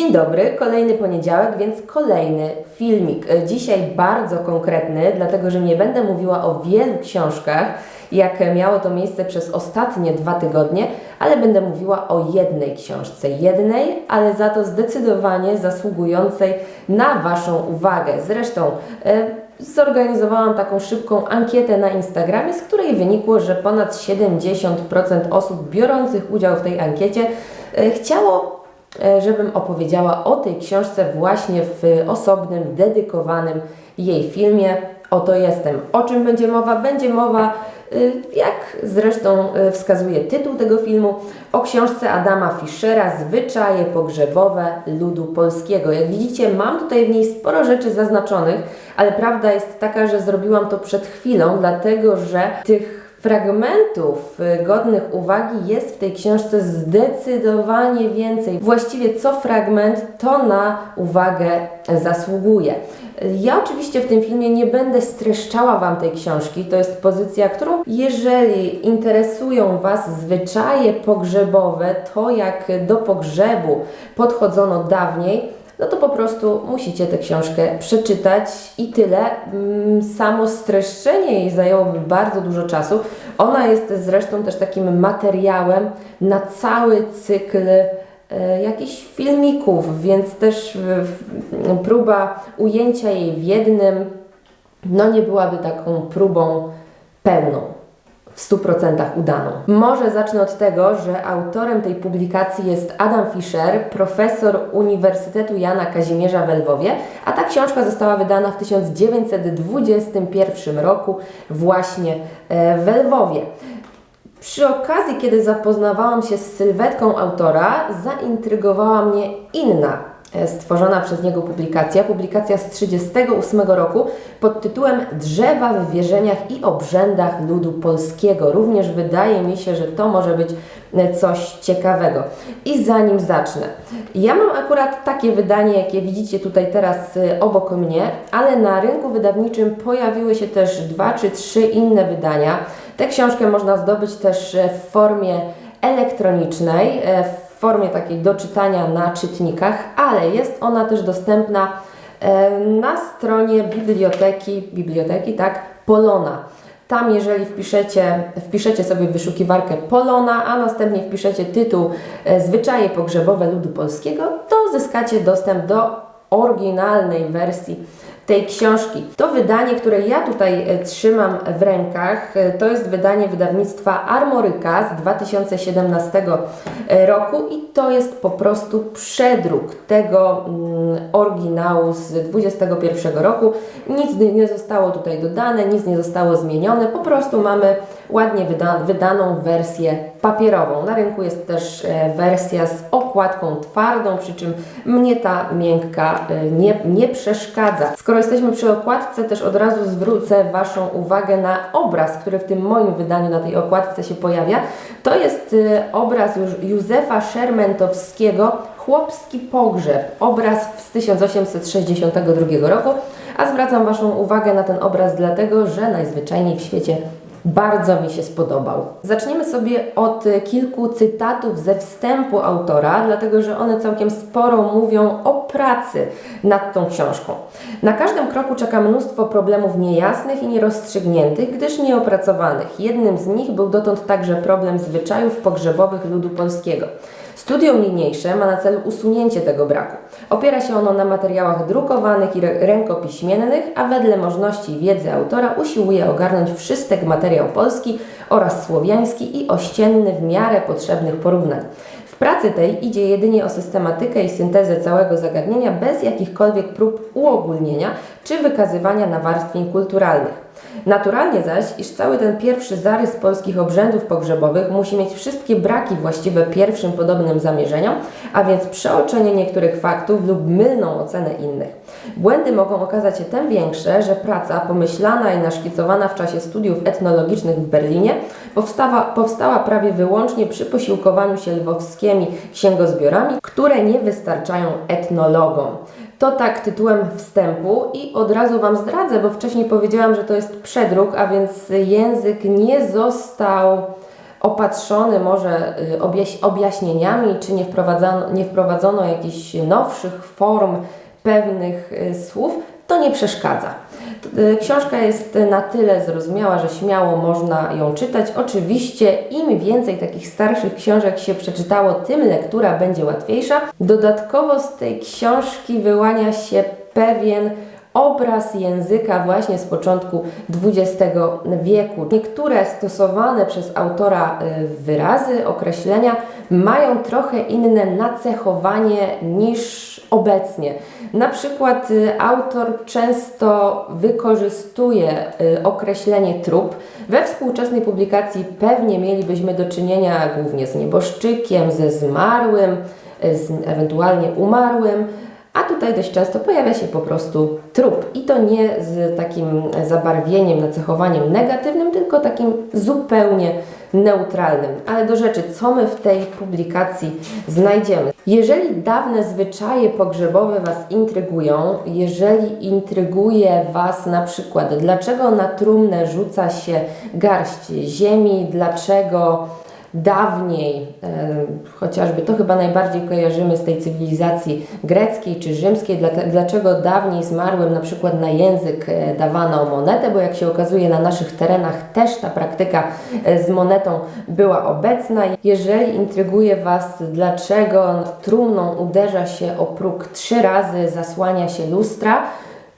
Dzień dobry, kolejny poniedziałek, więc kolejny filmik. E, Dzisiaj bardzo konkretny, dlatego że nie będę mówiła o wielu książkach, jak miało to miejsce przez ostatnie dwa tygodnie, ale będę mówiła o jednej książce. Jednej, ale za to zdecydowanie zasługującej na Waszą uwagę. Zresztą e, zorganizowałam taką szybką ankietę na Instagramie, z której wynikło, że ponad 70% osób biorących udział w tej ankiecie e, chciało żebym opowiedziała o tej książce właśnie w osobnym, dedykowanym jej filmie. Oto jestem. O czym będzie mowa? Będzie mowa, y, jak zresztą y, wskazuje tytuł tego filmu, o książce Adama Fischera Zwyczaje pogrzebowe ludu polskiego. Jak widzicie, mam tutaj w niej sporo rzeczy zaznaczonych, ale prawda jest taka, że zrobiłam to przed chwilą, dlatego że tych Fragmentów y, godnych uwagi jest w tej książce zdecydowanie więcej. Właściwie co fragment to na uwagę zasługuje. Ja oczywiście w tym filmie nie będę streszczała Wam tej książki. To jest pozycja, którą jeżeli interesują Was zwyczaje pogrzebowe, to jak do pogrzebu podchodzono dawniej, no to po prostu musicie tę książkę przeczytać i tyle. Mm, Samo streszczenie jej zajęłoby bardzo dużo czasu. Ona jest zresztą też takim materiałem na cały cykl e, jakichś filmików, więc też próba ujęcia jej w jednym, no nie byłaby taką próbą pełną w 100% udaną. Może zacznę od tego, że autorem tej publikacji jest Adam Fischer, profesor Uniwersytetu Jana Kazimierza w Lwowie, a ta książka została wydana w 1921 roku właśnie e, w Lwowie. Przy okazji, kiedy zapoznawałam się z sylwetką autora, zaintrygowała mnie inna stworzona przez niego publikacja, publikacja z 1938 roku pod tytułem Drzewa w wierzeniach i obrzędach ludu polskiego. Również wydaje mi się, że to może być e, coś ciekawego. I zanim zacznę, ja mam akurat takie wydanie, jakie widzicie tutaj teraz e, obok mnie, ale na rynku wydawniczym pojawiły się też dwa czy trzy inne wydania. Tę książkę można zdobyć też e, w formie elektronicznej, e, w formie takiej do czytania na czytnikach, ale jest ona też dostępna e, na stronie biblioteki, biblioteki, tak, Polona. Tam, jeżeli wpiszecie, wpiszecie sobie wyszukiwarkę Polona, a następnie wpiszecie tytuł e, Zwyczaje pogrzebowe ludu polskiego, to uzyskacie dostęp do oryginalnej wersji tej książki. To wydanie, które ja tutaj e, trzymam w rękach, e, to jest wydanie wydawnictwa Armoryka z 2017 roku i to jest po prostu przedruk tego mm, oryginału z 2021 roku. Nic nie zostało tutaj dodane, nic nie zostało zmienione, po prostu mamy ładnie wyda wydaną wersję papierową. Na rynku jest też e, wersja z okładką twardą, przy czym mnie ta miękka e, nie, nie przeszkadza. Skoro jesteśmy przy okładce, też od razu zwrócę Waszą uwagę na obraz, który w tym moim wydaniu na tej okładce się pojawia. To jest e, obraz już Józefa Szermentowskiego, Chłopski pogrzeb, obraz z 1862 roku, a zwracam Waszą uwagę na ten obraz dlatego, że najzwyczajniej w świecie bardzo mi się spodobał. Zaczniemy sobie od kilku cytatów ze wstępu autora, dlatego że one całkiem sporo mówią o pracy nad tą książką. Na każdym kroku czeka mnóstwo problemów niejasnych i nierozstrzygniętych, gdyż nieopracowanych. Jednym z nich był dotąd także problem zwyczajów pogrzebowych ludu polskiego. Studium niniejsze ma na celu usunięcie tego braku. Opiera się ono na materiałach drukowanych i rę- rękopiśmiennych, a wedle możności wiedzy autora usiłuje ogarnąć wszystek materiał polski oraz słowiański i ościenny w miarę potrzebnych porównań. W pracy tej idzie jedynie o systematykę i syntezę całego zagadnienia bez jakichkolwiek prób uogólnienia czy wykazywania nawarstwień kulturalnych. Naturalnie zaś, iż cały ten pierwszy zarys polskich obrzędów pogrzebowych musi mieć wszystkie braki właściwe pierwszym podobnym zamierzeniom, a więc przeoczenie niektórych faktów lub mylną ocenę innych. Błędy mogą okazać się tym większe, że praca pomyślana i naszkicowana w czasie studiów etnologicznych w Berlinie powstała, powstała prawie wyłącznie przy posiłkowaniu się lwowskimi księgozbiorami, które nie wystarczają etnologom. To tak tytułem wstępu i od razu Wam zdradzę, bo wcześniej powiedziałam, że to jest przedruk, a więc język nie został opatrzony może y, objaś- objaśnieniami, czy nie wprowadzono, nie wprowadzono jakichś nowszych form pewnych y, słów, to nie przeszkadza. Y, Książka jest na tyle zrozumiała, że śmiało można ją czytać. Oczywiście im więcej takich starszych książek się przeczytało, tym lektura będzie łatwiejsza. Dodatkowo z tej książki wyłania się pewien obraz języka właśnie z początku XX wieku. Niektóre stosowane przez autora y, wyrazy, określenia mają trochę inne nacechowanie niż obecnie. Na przykład y, autor często wykorzystuje y, określenie trup. We współczesnej publikacji pewnie mielibyśmy do czynienia głównie z nieboszczykiem, ze zmarłym, z ewentualnie umarłym, a tutaj dość często pojawia się po prostu trup. I to nie z takim zabarwieniem, nacechowaniem negatywnym, tylko takim zupełnie neutralnym. Ale do rzeczy, co my w tej publikacji znajdziemy? Jeżeli dawne zwyczaje pogrzebowe Was intrygują, jeżeli intryguje Was na przykład, dlaczego na trumnę rzuca się garść ziemi, dlaczego dawniej, e, chociażby to chyba najbardziej kojarzymy z tej cywilizacji greckiej czy rzymskiej, dla- dlaczego dawniej zmarłym na przykład na język e, dawano monetę, bo jak się okazuje na naszych terenach też ta praktyka e, z monetą była obecna. Jeżeli intryguje Was, dlaczego trumną uderza się o próg trzy razy, zasłania się lustra,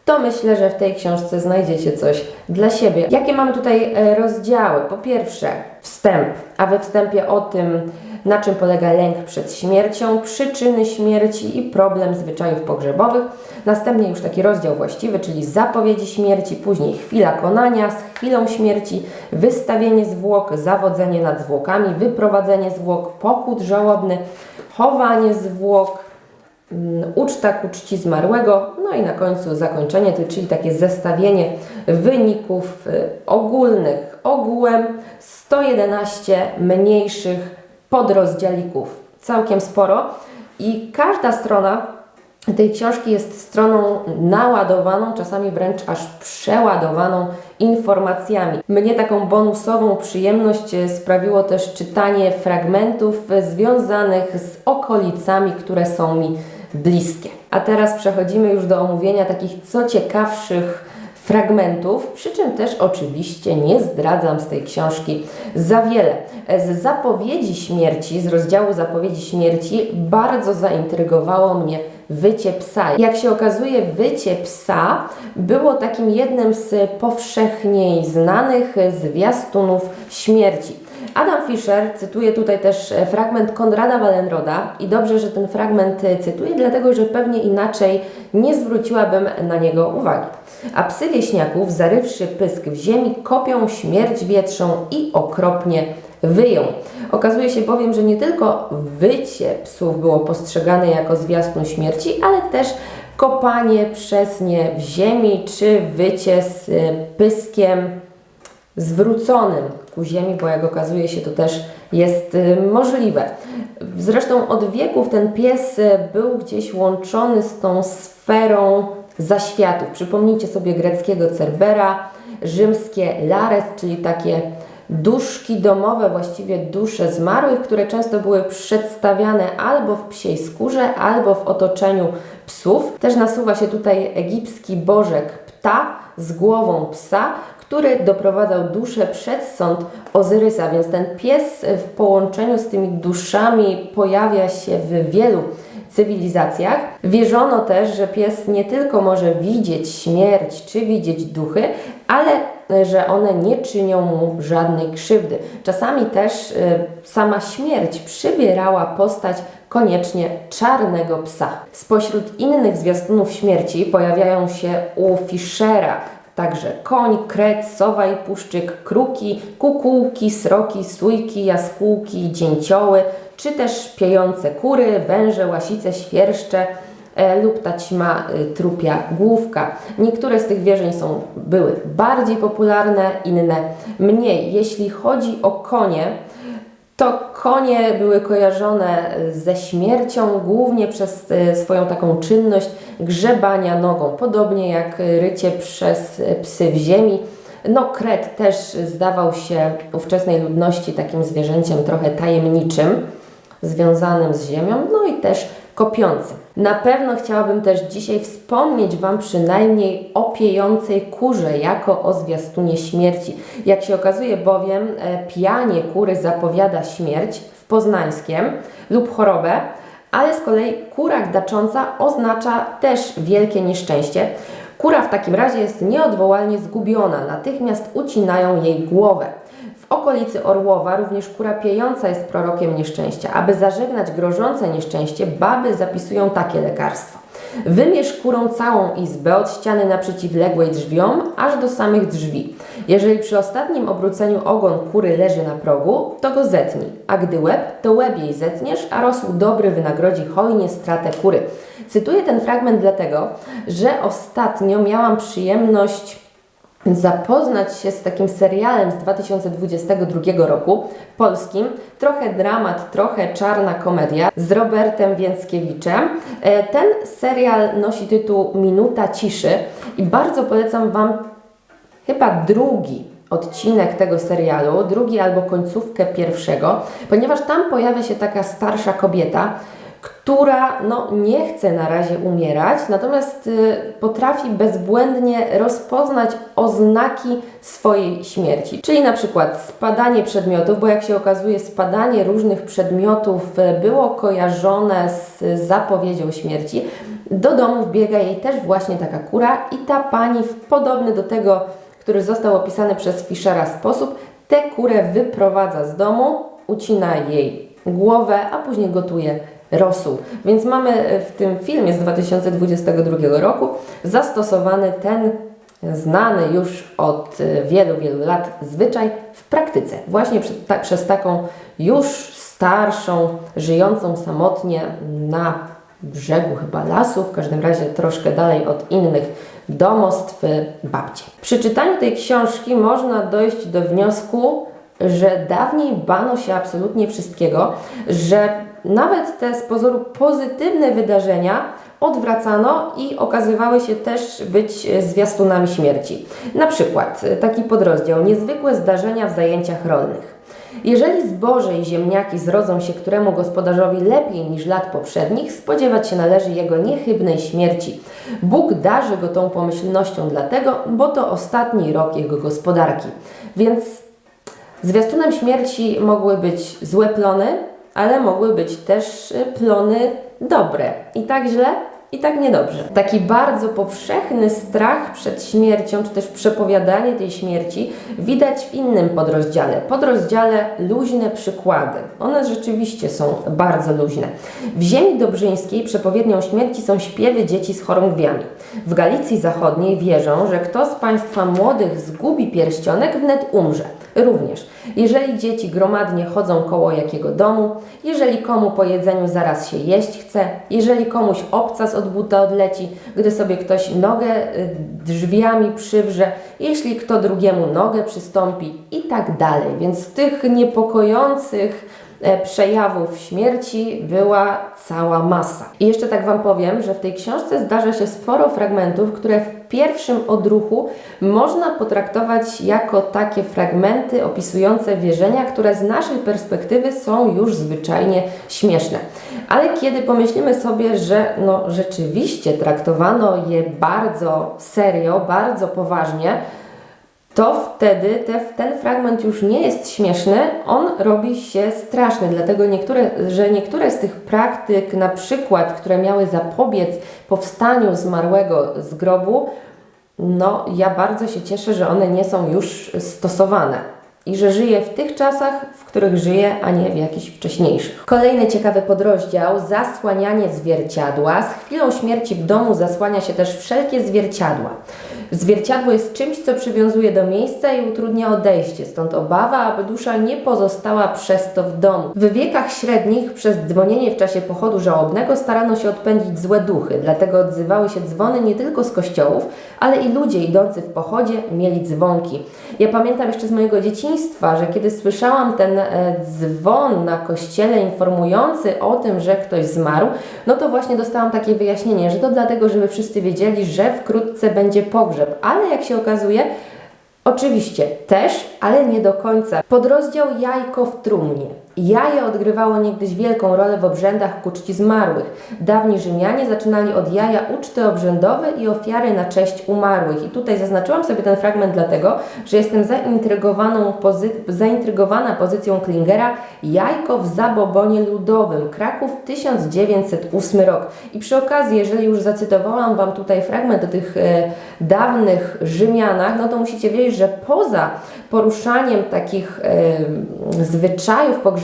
to myślę, że w tej książce znajdziecie coś dla siebie. Jakie mamy tutaj e, rozdziały? Po pierwsze, wstęp, a we wstępie o tym, na czym polega lęk przed śmiercią, przyczyny śmierci i problem zwyczajów pogrzebowych. Następnie już taki rozdział właściwy, czyli zapowiedzi śmierci, później chwila konania z chwilą śmierci, wystawienie zwłok, zawodzenie nad zwłokami, wyprowadzenie zwłok, pochód żałobny, chowanie zwłok, uczta ku czci zmarłego, no i na końcu zakończenie, czyli takie zestawienie wyników y, ogólnych ogółem 111 mniejszych podrozdzialików. Całkiem sporo i każda strona tej książki jest stroną naładowaną, czasami wręcz aż przeładowaną informacjami. Mnie taką bonusową przyjemność e, sprawiło też czytanie fragmentów e, związanych z okolicami, które są mi bliskie. A teraz przechodzimy już do omówienia takich co ciekawszych fragmentów, przy czym też oczywiście nie zdradzam z tej książki za wiele. Z zapowiedzi śmierci, z rozdziału zapowiedzi śmierci, bardzo zaintrygowało mnie wycie psa. Jak się okazuje, wycie psa było takim jednym z powszechniej znanych zwiastunów śmierci. Adam Fischer cytuje tutaj też e, fragment Konrada Wallenroda i dobrze, że ten fragment e, cytuję, dlatego że pewnie inaczej nie zwróciłabym na niego uwagi. A psy wieśniaków, zarywszy pysk w ziemi, kopią śmierć wietrzą i okropnie wyją. Okazuje się bowiem, że nie tylko wycie psów było postrzegane jako zwiastun śmierci, ale też kopanie przez nie w ziemi, czy wycie z e, pyskiem zwróconym ku ziemi, bo jak okazuje się, to też jest y, możliwe. Zresztą od wieków ten pies y, był gdzieś łączony z tą sferą zaświatów. Przypomnijcie sobie greckiego Cerbera, rzymskie Lares, czyli takie duszki domowe, właściwie dusze zmarłych, które często były przedstawiane albo w psiej skórze, albo w otoczeniu psów. Też nasuwa się tutaj egipski bożek pta z głową psa, który doprowadzał duszę przed sąd Ozyrysa, więc ten pies w połączeniu z tymi duszami pojawia się w wielu cywilizacjach. Wierzono też, że pies nie tylko może widzieć śmierć czy widzieć duchy, ale e, że one nie czynią mu żadnej krzywdy. Czasami też y, sama śmierć przybierała postać koniecznie czarnego psa. Spośród innych zwiastunów śmierci pojawiają się u Fischera Także koń, kret, sowa i puszczyk, kruki, kukułki, sroki, sójki, jaskółki, dzięcioły, czy też piejące kury, węże, łasice, świerszcze e, lub taćma y, trupia główka. Niektóre z tych wierzeń są, były bardziej popularne, inne mniej. Jeśli chodzi o konie, to konie były kojarzone ze śmiercią głównie przez e, swoją taką czynność grzebania nogą, podobnie jak rycie przez psy w ziemi. No, kret też zdawał się ówczesnej ludności takim zwierzęciem trochę tajemniczym, związanym z ziemią, no i też kopiącym. Na pewno chciałabym też dzisiaj wspomnieć Wam przynajmniej o piejącej kurze jako o zwiastunie śmierci. Jak się okazuje bowiem, e, pijanie kury zapowiada śmierć w poznańskiem lub chorobę, ale z kolei kura gdacząca oznacza też wielkie nieszczęście. Kura w takim razie jest nieodwołalnie zgubiona, natychmiast ucinają jej głowę. Okolicy Orłowa również kura piejąca jest prorokiem nieszczęścia. Aby zażegnać grożące nieszczęście, baby zapisują takie lekarstwo. Wymierz kurą całą izbę od ściany na przeciwległej drzwiom, aż do samych drzwi. Jeżeli przy ostatnim obróceniu ogon kury leży na progu, to go zetnij, a gdy łeb, to łeb jej zetniesz, a rosół dobry wynagrodzi hojnie stratę kury. Cytuję ten fragment dlatego, że ostatnio miałam przyjemność zapoznać się z takim serialem z 2022 roku, polskim, trochę dramat, trochę czarna komedia z Robertem Więckiewiczem. E, ten serial nosi tytuł Minuta Ciszy i bardzo polecam Wam chyba drugi odcinek tego serialu, drugi albo końcówkę pierwszego, ponieważ tam pojawia się taka starsza kobieta, która no, nie chce na razie umierać, natomiast y, potrafi bezbłędnie rozpoznać oznaki swojej śmierci. Czyli na przykład spadanie przedmiotów, bo jak się okazuje, spadanie różnych przedmiotów y, było kojarzone z zapowiedzią śmierci. Do domu wbiega jej też właśnie taka kura i ta pani w podobny do tego, który został opisany przez Fischera sposób, tę kurę wyprowadza z domu, ucina jej głowę, a później gotuje rosół. Więc mamy w tym filmie z 2022 roku zastosowany ten znany już od wielu, wielu lat zwyczaj w praktyce. Właśnie ta, przez taką już starszą, żyjącą samotnie na brzegu chyba lasu, w każdym razie troszkę dalej od innych domostw babci. Przy czytaniu tej książki można dojść do wniosku, że dawniej bano się absolutnie wszystkiego, że nawet te z pozoru pozytywne wydarzenia odwracano i okazywały się też być zwiastunami śmierci. Na przykład taki podrozdział niezwykłe zdarzenia w zajęciach rolnych. Jeżeli zboże i ziemniaki zrodzą się któremu gospodarzowi lepiej niż lat poprzednich, spodziewać się należy jego niechybnej śmierci. Bóg darzy go tą pomyślnością dlatego, bo to ostatni rok jego gospodarki. Więc zwiastunem śmierci mogły być złe plony, ale mogły być też plony dobre. I tak źle, i tak niedobrze. Taki bardzo powszechny strach przed śmiercią, czy też przepowiadanie tej śmierci widać w innym podrozdziale. Podrozdziale luźne przykłady. One rzeczywiście są bardzo luźne. W ziemi dobrzyńskiej przepowiednią śmierci są śpiewy dzieci z chorągwiami. W Galicji Zachodniej wierzą, że kto z Państwa młodych zgubi pierścionek, wnet umrze. Również, jeżeli dzieci gromadnie chodzą koło jakiego domu, jeżeli komu po jedzeniu zaraz się jeść chce, jeżeli komuś obcas od buta odleci, gdy sobie ktoś nogę y, drzwiami przywrze, jeśli kto drugiemu nogę przystąpi i tak dalej. Więc tych niepokojących przejawów śmierci była cała masa. I jeszcze tak Wam powiem, że w tej książce zdarza się sporo fragmentów, które w pierwszym odruchu można potraktować jako takie fragmenty opisujące wierzenia, które z naszej perspektywy są już zwyczajnie śmieszne. Ale kiedy pomyślimy sobie, że no rzeczywiście traktowano je bardzo serio, bardzo poważnie, to wtedy te, ten fragment już nie jest śmieszny, on robi się straszny, dlatego niektóre, że niektóre z tych praktyk, na przykład, które miały zapobiec powstaniu zmarłego z grobu, no ja bardzo się cieszę, że one nie są już stosowane i że żyje w tych czasach, w których żyje, a nie w jakichś wcześniejszych. Kolejny ciekawy podrozdział zasłanianie zwierciadła. Z chwilą śmierci w domu zasłania się też wszelkie zwierciadła. Zwierciadło jest czymś, co przywiązuje do miejsca i utrudnia odejście, stąd obawa, aby dusza nie pozostała przez to w domu. W wiekach średnich przez dzwonienie w czasie pochodu żałobnego starano się odpędzić złe duchy, dlatego odzywały się dzwony nie tylko z kościołów, ale i ludzie idący w pochodzie mieli dzwonki. Ja pamiętam jeszcze z mojego dzieciństwa, że kiedy słyszałam ten e, dzwon na kościele informujący o tym, że ktoś zmarł, no to właśnie dostałam takie wyjaśnienie, że to dlatego, żeby wszyscy wiedzieli, że wkrótce będzie pogrzeb. Ale jak się okazuje, Oczywiście też, ale nie do końca. Podrozdział Jajko w trumnie. Jaje odgrywało niegdyś wielką rolę w obrzędach ku czci zmarłych. Dawni Rzymianie zaczynali od jaja uczty obrzędowe i ofiary na cześć umarłych. I tutaj zaznaczyłam sobie ten fragment dlatego, że jestem zaintrygowaną pozy zaintrygowana pozycją Klingera Jajko w zabobonie ludowym, Kraków 1908 rok. I przy okazji, jeżeli już zacytowałam Wam tutaj fragment o tych e, dawnych Rzymianach, no to musicie wiedzieć, że poza poruszaniem takich e, zwyczajów pogrzebowych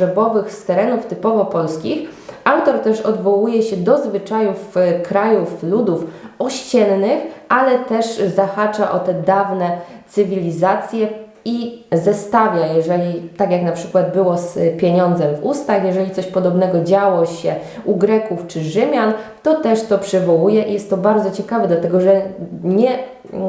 z terenów typowo polskich, autor też odwołuje się do zwyczajów e, krajów, ludów ościennych, ale też zahacza o te dawne cywilizacje i zestawia, jeżeli tak jak na przykład było z pieniądzem w ustach, jeżeli coś podobnego działo się u Greków czy Rzymian, to też to przywołuje i jest to bardzo ciekawe, dlatego że nie, um,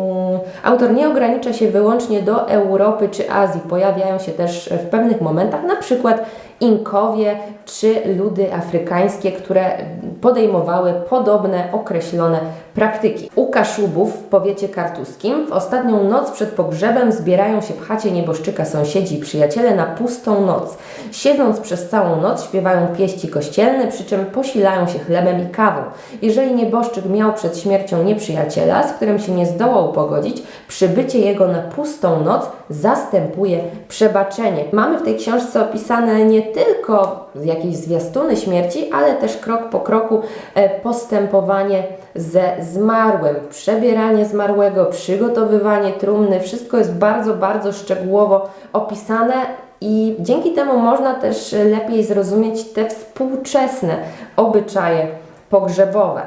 autor nie ogranicza się wyłącznie do Europy czy Azji. Pojawiają się też w pewnych momentach, na przykład Inkowie czy ludy afrykańskie, które podejmowały podobne określone praktyki. U Kaszubów w powiecie kartuskim w ostatnią noc przed pogrzebem zbierają się w chacie nieboszczyka sąsiedzi i przyjaciele na pustą noc. Siedząc przez całą noc śpiewają pieści kościelne, przy czym posilają się chlebem i kawą. Jeżeli nieboszczyk miał przed śmiercią nieprzyjaciela, z którym się nie zdołał pogodzić, przybycie jego na pustą noc zastępuje przebaczenie. Mamy w tej książce opisane nie tylko jakieś zwiastuny śmierci, ale też krok po kroku e, postępowanie ze zmarłym, przebieranie zmarłego, przygotowywanie trumny, wszystko jest bardzo, bardzo szczegółowo opisane i dzięki temu można też lepiej zrozumieć te współczesne obyczaje pogrzebowe.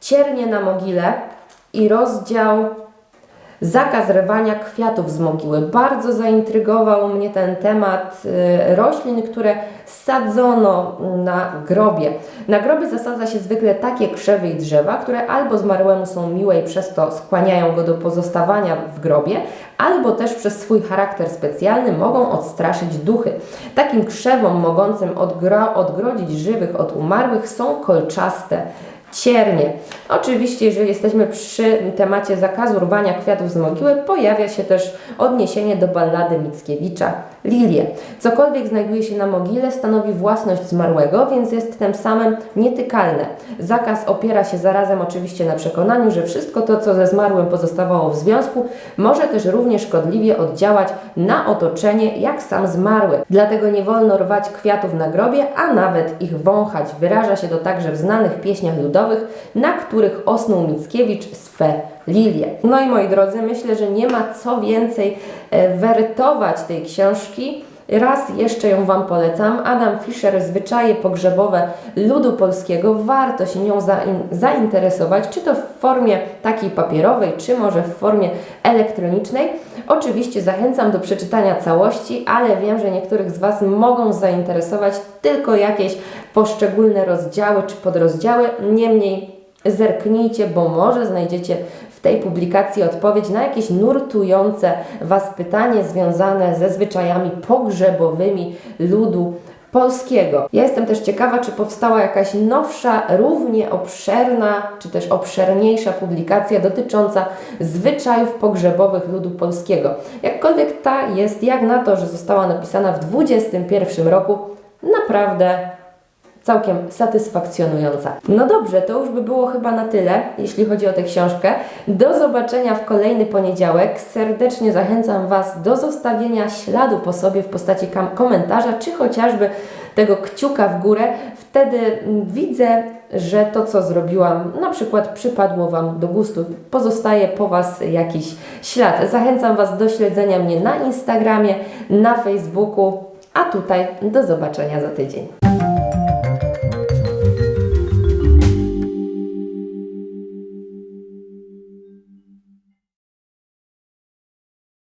Ciernie na mogile i rozdział zakaz rwania kwiatów z mogiły. Bardzo zaintrygował mnie ten temat y, roślin, które sadzono na grobie. Na grobie zasadza się zwykle takie krzewy i drzewa, które albo zmarłemu są miłe i przez to skłaniają go do pozostawania w grobie, albo też przez swój charakter specjalny mogą odstraszyć duchy. Takim krzewom mogącym odgro odgrodzić żywych od umarłych są kolczaste ciernie. Oczywiście, jeżeli jesteśmy przy temacie zakazu rwania kwiatów z mogiły, pojawia się też odniesienie do ballady Mickiewicza Lilie. Cokolwiek znajduje się na mogile stanowi własność zmarłego, więc jest tym samym nietykalne. Zakaz opiera się zarazem oczywiście na przekonaniu, że wszystko to, co ze zmarłym pozostawało w związku, może też równie szkodliwie oddziałać na otoczenie, jak sam zmarły. Dlatego nie wolno rwać kwiatów na grobie, a nawet ich wąchać. Wyraża się to także w znanych pieśniach ludowych, na których osnuł Mickiewicz swe lilie. No i moi drodzy, myślę, że nie ma co więcej e, wertować tej książki. Raz jeszcze ją Wam polecam. Adam Fischer, Zwyczaje pogrzebowe ludu polskiego. Warto się nią zainteresować, czy to w formie takiej papierowej, czy może w formie elektronicznej. Oczywiście zachęcam do przeczytania całości, ale wiem, że niektórych z Was mogą zainteresować tylko jakieś poszczególne rozdziały czy podrozdziały. Niemniej zerknijcie, bo może znajdziecie w tej publikacji odpowiedź na jakieś nurtujące Was pytanie związane ze zwyczajami pogrzebowymi ludu polskiego. Ja jestem też ciekawa, czy powstała jakaś nowsza, równie obszerna, czy też obszerniejsza publikacja dotycząca zwyczajów pogrzebowych ludu polskiego. Jakkolwiek ta jest, jak na to, że została napisana w 21 roku, naprawdę całkiem satysfakcjonująca. No dobrze, to już by było chyba na tyle, jeśli chodzi o tę książkę. Do zobaczenia w kolejny poniedziałek. Serdecznie zachęcam Was do zostawienia śladu po sobie w postaci komentarza, czy chociażby tego kciuka w górę. Wtedy mm, widzę, że to, co zrobiłam, na przykład przypadło Wam do gustu, pozostaje po Was jakiś ślad. Zachęcam Was do śledzenia mnie na Instagramie, na Facebooku, a tutaj do zobaczenia za tydzień.